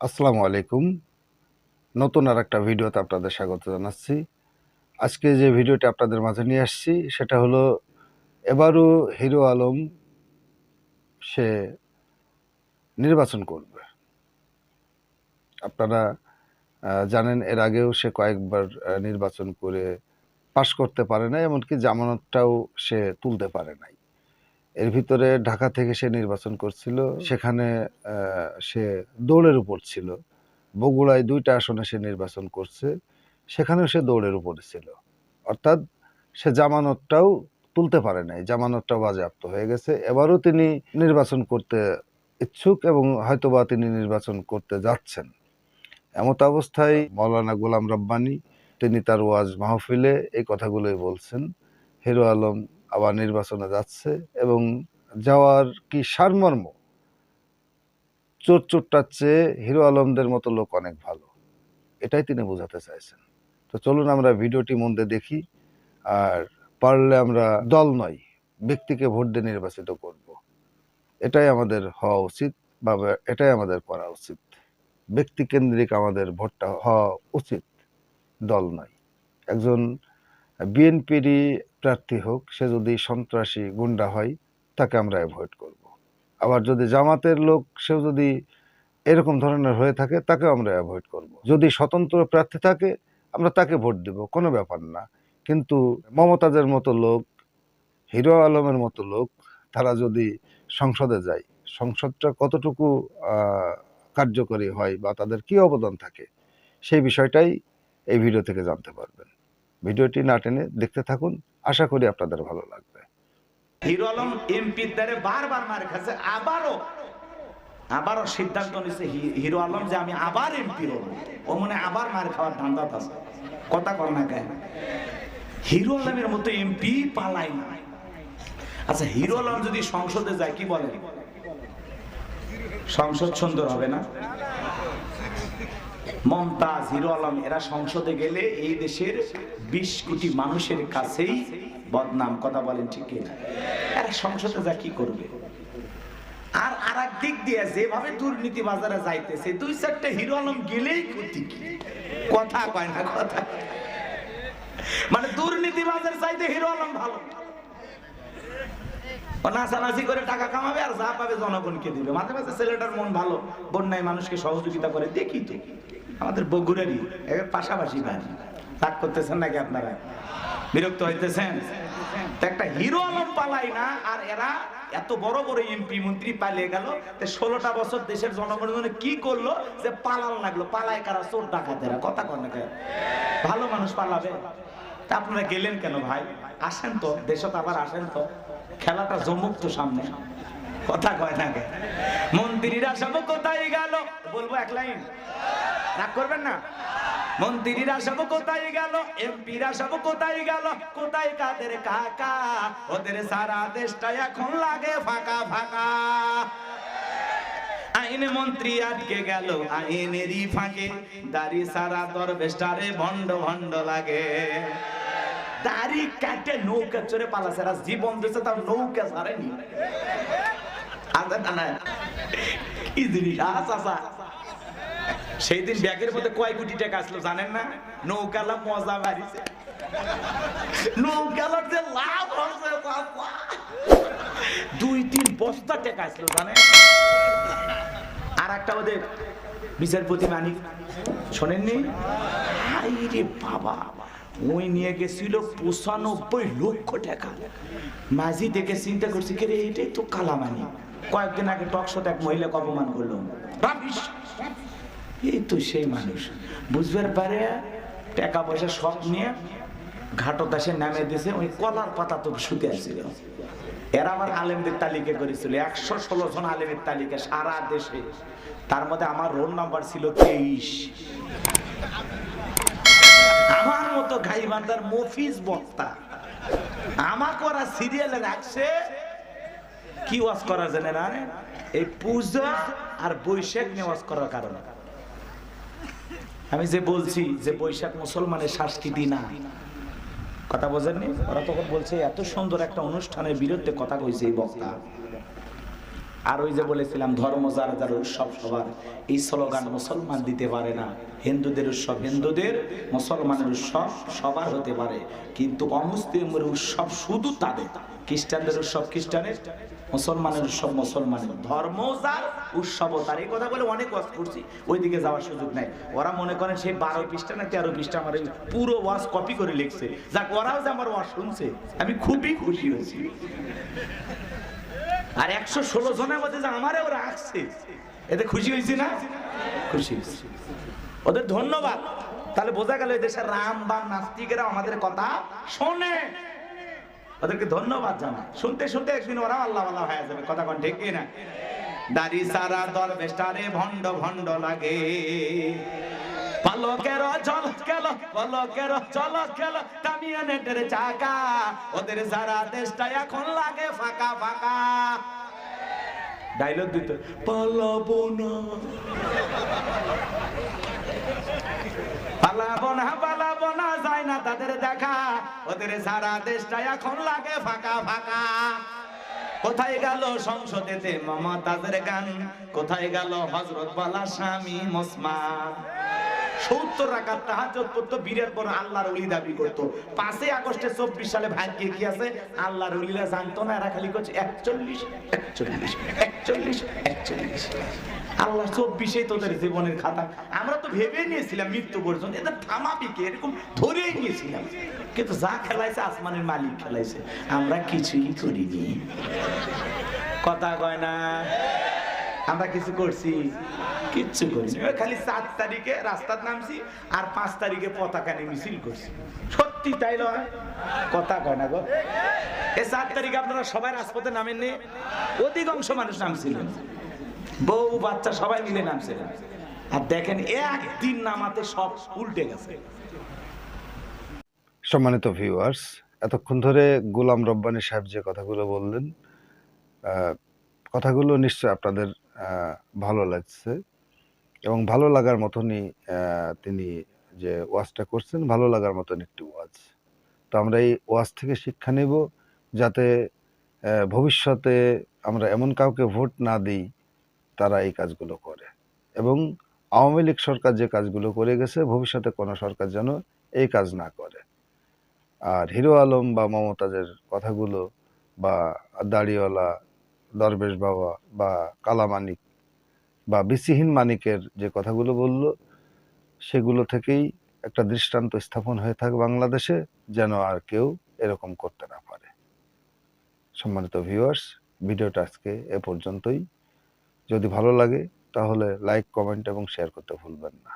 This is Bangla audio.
আসসালামু আলাইকুম। নতুন আর একটা ভিডিওতে আপনাদের স্বাগত জানাচ্ছি। আজকে যে ভিডিওটি আপনাদের মাঝে নিয়ে আসছি, সেটা হলো এবারও হিরো আলম সে নির্বাচন করবে। আপনারা জানেন এর আগেও সে কয়েকবার নির্বাচন করে পাশ করতে পারে নাই, এমনকি জামানতটাও সে তুলতে পারে নাই। এর ভিতরে ঢাকা থেকে সে নির্বাচন করছিল। সেখানে সে দৌড়ের উপর ছিল। বগুড়ায় দুইটা আসনে সে নির্বাচন করছে। সেখানেও সে দৌড়ের উপরে ছিল। অর্থাৎ সে জামানতটাও তুলতে পারে নাই। জামানতটাও বাজেয়াপ্ত হয়ে গেছে। এবারও তিনি নির্বাচন করতে ইচ্ছুক এবং হয়তোবা তিনি নির্বাচন করতে যাচ্ছেন। এমত অবস্থায় মৌলানা গোলাম রব্বানি, তিনি তার ওয়াজ মাহফিলে এই কথাগুলোই বলছেন। হিরো আলম আবার নির্বাচনে যাচ্ছে এবং যাওয়ার কি সারমর্ম? চোর চোরটার চেয়ে হিরো আলমদের মতো লোক অনেক ভালো। এটাই তিনি বোঝাতে চাইছেন। তো চলুন আমরা ভিডিওটি মন দিয়ে দেখি আর পারলে আমরা দল নয়, ব্যক্তিকে ভোট দিয়ে নির্বাচিত করব। এটাই আমাদের হওয়া উচিত বা এটাই আমাদের করা উচিত। ব্যক্তিকেন্দ্রিক আমাদের ভোটটা হওয়া উচিত। দল নয়। একজন বিএনপিরই প্রার্থী হোক, সে যদি সন্ত্রাসী গুন্ডা হয়, তাকে আমরা অ্যাভয়েড করব। আবার যদি জামাতের লোক, সেও যদি এরকম ধরনের হয়ে থাকে, তাকেও আমরা অ্যাভয়েড করব। যদি স্বতন্ত্র প্রার্থী থাকে, আমরা তাকে ভোট দেব, কোনো ব্যাপার না কিন্তু মমতাজের মতো লোক, হিরো আলমের মতো লোক, তারা যদি সংসদে যায়, সংসদটা কতটুকু কার্যকরী হয় বা তাদের কি অবদান থাকে, সেই বিষয়টাই এই ভিডিও থেকে জানতে পারবেন ভিডিওটি না টেনে দেখতে থাকুন। আশা করি আপনাদের ভালো লাগবে। হিরো আলম এমপির দ্বারে বারবার মার খাচ্ছে। আবারও আবারও সিদ্ধান্ত হি- হিরো আলম যে আমি আবার এমপি হব। ও মনে আবার মার খাওয়ার ধান্দা আছে। কথা কর না কেন? হিরো আলমের মতো এমপি পালাই না। আচ্ছা হিরো আলম যদি সংসদে যায়, কি বলে? সংসদ সুন্দর হবে না? মমতাজ, হিরো আলম, এরা সংসদে গেলে এই দেশের বিশ কোটি মানুষের কাছেই বদনাম, কথা বলেন ঠিক কিনা? এরা সংসদে যা কি করবে? আর আর এক দিক দিয়ে যেভাবে দুর্নীতি বাজারে যাইতেছে, দুই চারটে হিরো আলম গেলেই ক্ষতি কি? কথা কয় না, কথা মানে দুর্নীতি বাজার চাইতে হিরো আলম ভালো। নাচানাচি করে টাকা কামাবে আর যা পাবে জনগণকে দিবে। মাঝে মাঝে ছেলেটার মন ভালো, বন্যায় মানুষকে সহযোগিতা করে, দেখি তো। আমাদের বগুড়ারই পাশাপাশি বাড়ি রাগ করতেছেন নাকি আপনারা? বিরক্ত হইতেছেন? একটা হিরো আলম পালাই না, আর এরা এত বড় বড় এমপি, মন্ত্রী পালিয়ে গেল ষোলোটা বছর দেশের জনগণের কি করল? যে পালাল লাগল, পালায় কারা? চোর ডাকাতেরা কথা কন? ভালো মানুষ পালাবে। তা আপনারা গেলেন কেন ভাই? আসেন তো, দেশত আবার আসেন তো। খেলাটা জমুক তো সামনে। কথা কয় না মন্ত্রীরা সব কোথায় গেল? বলব এক লাইন। রাগ করবেন না। মন্ত্রীরা সব কোথায় গেল, এমপিরা সব কোথায় গেল? কোথায় কাদের কাকা? ওদের সারা দেশটা এখন লাগে ফাঁকা ফাঁকা। আইন মন্ত্রী আটকে গেল, আইনেরই ফাঁকে। দাড়ি সারা দরবেশটারে ভণ্ড ভণ্ড লাগে। দাড়ি কাটে, নৌকা চড়ে পালাছে আর জীবন তার নৌকা আচ্ছা না সেই দিন ব্যাগের মধ্যে কয় কোটি টাকা আসলো জানেন না? নৌকালা মজা মারিছে। নৌকালার যে লাভ হচ্ছে দুই তিন বস্তা টাকা আসলো জানেন? আর একটা ওদের বিচারপতি মানিক। শোনেননি? রে বাবা। ওই নিয়ে গেছিল পঁচানব্বই লক্ষ টাকা। মাঝি দেখে চিন্তা করছি, কে রে, এটাই তো কালামানি। কয়েকদিন আগে টক শোতে এক মহিলাকে অপমান করল। রাবিশ এই তো সেই মানুষ। বুঝবার পারে টাকা পয়সা সব নিয়ে ঘাটত এসে নামে দিয়েছে, ওই কলার পাতা তো শুতে আসছিল। এরা আমার আলেমদের তালিকা করেছিল, একশো ষোলো জন আলেমের তালিকা সারা দেশে। তার মধ্যে আমার রোল নাম্বার ছিল তেইশ। আমার মতো গাইবান্ধার মফিজ বক্তা। আমাকে ওরা সিরিয়ালে রাখছে, কি ওয়াজ করা জানে না? এই পূজা আর বৈশাখ নিয়ে ওয়াজ করার কারণে। আমি যে বলছি যে বৈশাখ মুসলমানের সংস্কৃতি না। কথা বোঝেননি ওরা তখন বলছে, এত সুন্দর একটা অনুষ্ঠানের বিরুদ্ধে কথা কইছে এই বক্তা। আর ওই যে বলেছিলাম, ধর্ম যার যার উৎসব সবার, এই স্লোগান মুসলমান দিতে পারে না। হিন্দুদের উৎসব হিন্দুদের, মুসলমানের উৎসব সবার হতে পারে। কিন্তু অমুসলিমের উৎসব শুধু তাদের। খ্রিস্টানদের উৎসব খ্রিস্টানের। মুসলমানের উৎসব মুসলমানের ধর্ম, যার উৎসব তার এই কথা বলে অনেক ওয়াজ করছি, ওইদিকে যাওয়ার সুযোগ নাই। ওরা মনে করেন সেই বারো পৃষ্ঠা না তেরো পৃষ্ঠা আমার পুরো ওয়াজ কপি করে লিখছে। যাক, ওরাও যে আমার ওয়াজ শুনছে, আমি খুবই খুশি হয়েছি। আর একশো ষোলো জনের মধ্যে যে আমারে ওরা আসছে, এতে খুশি হয়েছি না? খুশি হয়েছি। ওদের ধন্যবাদ। তাহলে বোঝা গেল দেশের রাম বাম নাস্তিকেরা আমাদের কথা শোনে। ওদেরকে ধন্যবাদ জানা শুনতে শুনতে একদিন ওরা আল্লাহ আল্লাহ হয়ে যাবে। কথা কোন ঠিক না দাড়ি সারা দল বেস্টারে ভণ্ড ভণ্ড লাগে। পালকের জল গেল পালকের চল গেল কামিয়া নেটের চাকা। ওদের সারা দেশটা এখন লাগে ফাঁকা ফাঁকা। ডায়লগ দিত, পালাবো না। পালাবো না পালাবো না, যায় না তাদের দেখা। ওদের সারা দেশটা এখন লাগে ফাঁকা ফাঁকা। কোথায় গেল সংসদেতে মমতাজের গান? কোথায় গেল হজরত বালা স্বামী মোসমান? দাবি করতো। পাঁচই আগস্টে চব্বিশ সালে কি আছে? জানতো না, এরা খালি করছে একচল্লিশ আল্লাহ চব্বিশে তোদের জীবনের খাতা। আমরা তো ভেবে নিয়েছিলাম মৃত্যু পর্যন্ত। এটা থামাবি কে এরকম ধরেই নিয়েছিলাম। কিন্তু যা খেলাইছে, আসমানের মালিক খেলাইছে। আমরা কিছুই করিনি। কথা কয় না? আমরা কিছু করছি? কিচ্ছু করছি খালি সাত তারিখে রাস্তার নামছি আর পাঁচ তারিখে পতাকা নিয়ে মিছিল করছি। সত্যি তাই নয় কথা কয় না গো। এই সাত তারিখে আপনারা সবাই রাজপথে নামেননি? অধিকাংশ মানুষ নামছিলেন। বউ বাচ্চা সবাই মিলে নামছিলেন। আর দেখেন একদিন নামাতে সব উল্টে গেছে। সম্মানিত ভিউয়ার্স এতক্ষণ ধরে গোলাম রব্বানী সাহেব যে কথাগুলো বললেন কথাগুলো নিশ্চয় আপনাদের ভালো লাগছে এবং ভালো লাগার মতনই তিনি যে ওয়াজটা করছেন, ভালো লাগার মতন একটি ওয়াজ। তো আমরা এই ওয়াজ থেকে শিক্ষা নেব যাতে ভবিষ্যতে আমরা এমন কাউকে ভোট না দিই, তারা এই কাজগুলো করে। এবং আওয়ামী লীগ সরকার যে কাজগুলো করে গেছে, ভবিষ্যতে কোনো সরকার যেন এই কাজ না করে। আর হিরো আলম বা মমতাজের কথাগুলো বা দাড়িওয়ালা দরবেশ বাবা বা কালামানিক বা বিসিহীন মানিকের যে কথাগুলো বলল, সেগুলো থেকেই একটা দৃষ্টান্ত স্থাপন হয়ে থাকে বাংলাদেশে, যেন আর কেউ এরকম করতে না পারে। সম্মানিত ভিউয়ার্স ভিডিওটা আজকে এ পর্যন্তই। যদি ভালো লাগে তাহলে লাইক কমেন্ট এবং শেয়ার করতে ভুলবেন না।